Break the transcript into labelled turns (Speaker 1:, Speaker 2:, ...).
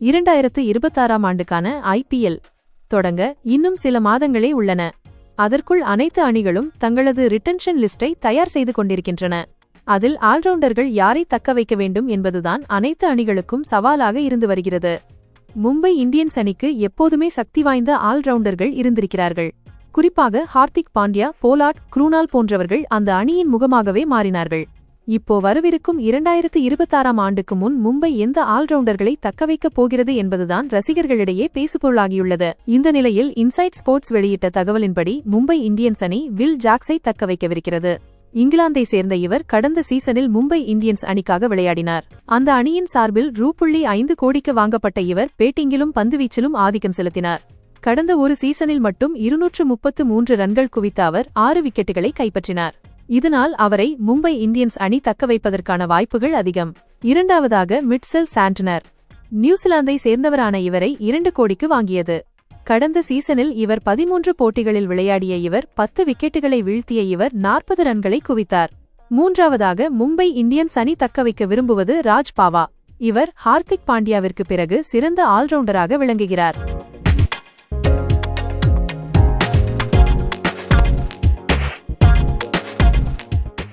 Speaker 1: இரண்டாயிரத்து இருபத்தாறாம் ஆண்டுக்கான ஐபிஎல் தொடங்க இன்னும் சில மாதங்களே உள்ளன. அதற்குள் அனைத்து அணிகளும் தங்களது ரிட்டன்ஷன் லிஸ்டை தயார் செய்து கொண்டிருக்கின்றன. அதில் ஆல்ரவுண்டர்கள் யாரை தக்க வைக்க வேண்டும் என்பதுதான் அனைத்து அணிகளுக்கும் சவாலாக இருந்து வருகிறது. மும்பை இந்தியன்ஸ் அணிக்கு எப்போதுமே சக்தி வாய்ந்த ஆல்ரவுண்டர்கள் இருந்திருக்கிறார்கள். குறிப்பாக ஹார்திக் பாண்டியா போலாட் குரூனால் போன்றவர்கள் அந்த அணியின் முகமாகவே மாறினார்கள். இப்போ வரவிருக்கும் இரண்டாயிரத்து இருபத்தாறாம் ஆண்டுக்கு முன் மும்பை எந்த ஆல்ரவுண்டர்களை தக்கவைக்கப் போகிறது என்பதுதான் ரசிகர்களிடையே பேசுபொருளாகியுள்ளது. இந்த நிலையில் இன்சைட் ஸ்போர்ட்ஸ் வெளியிட்ட தகவலின்படி மும்பை இந்தியன்ஸ் அணி வில் ஜாக்ஸை தக்கவைக்கவிருக்கிறது. இங்கிலாந்தை சேர்ந்த இவர் கடந்த சீசனில் மும்பை இந்தியன்ஸ் அணிக்காக விளையாடினார். அந்த அணியின் சார்பில் ரூபுள்ளி ஐந்து கோடிக்கு வாங்கப்பட்ட இவர் பேட்டிங்கிலும் பந்துவீச்சிலும் ஆதிக்கம் செலுத்தினார். கடந்த ஒரு சீசனில் மட்டும் இருநூற்று முப்பத்து மூன்று ரன்கள் குவித்த அவர் ஆறு விக்கெட்டுகளை கைப்பற்றினார். இதனால் அவரை மும்பை இந்தியன்ஸ் அணி தக்கவைப்பதற்கான வாய்ப்புகள் அதிகம். இரண்டாவதாக மிட்செல் சாண்டனர். நியூசிலாந்தை சேர்ந்தவரான இவரை இரண்டு கோடிக்கு வாங்கியது. கடந்த சீசனில் இவர் பதிமூன்று போட்டிகளில் விளையாடிய இவர் பத்து விக்கெட்டுகளை வீழ்த்திய இவர் நாற்பது ரன்களை குவித்தார். மூன்றாவதாக மும்பை இந்தியன்ஸ் அணி தக்கவைக்க விரும்புவது ராஜ் பாவா. இவர் ஹார்திக் பாண்டியாவிற்கு பிறகு சிறந்த ஆல்ரவுண்டராக விளங்குகிறார்.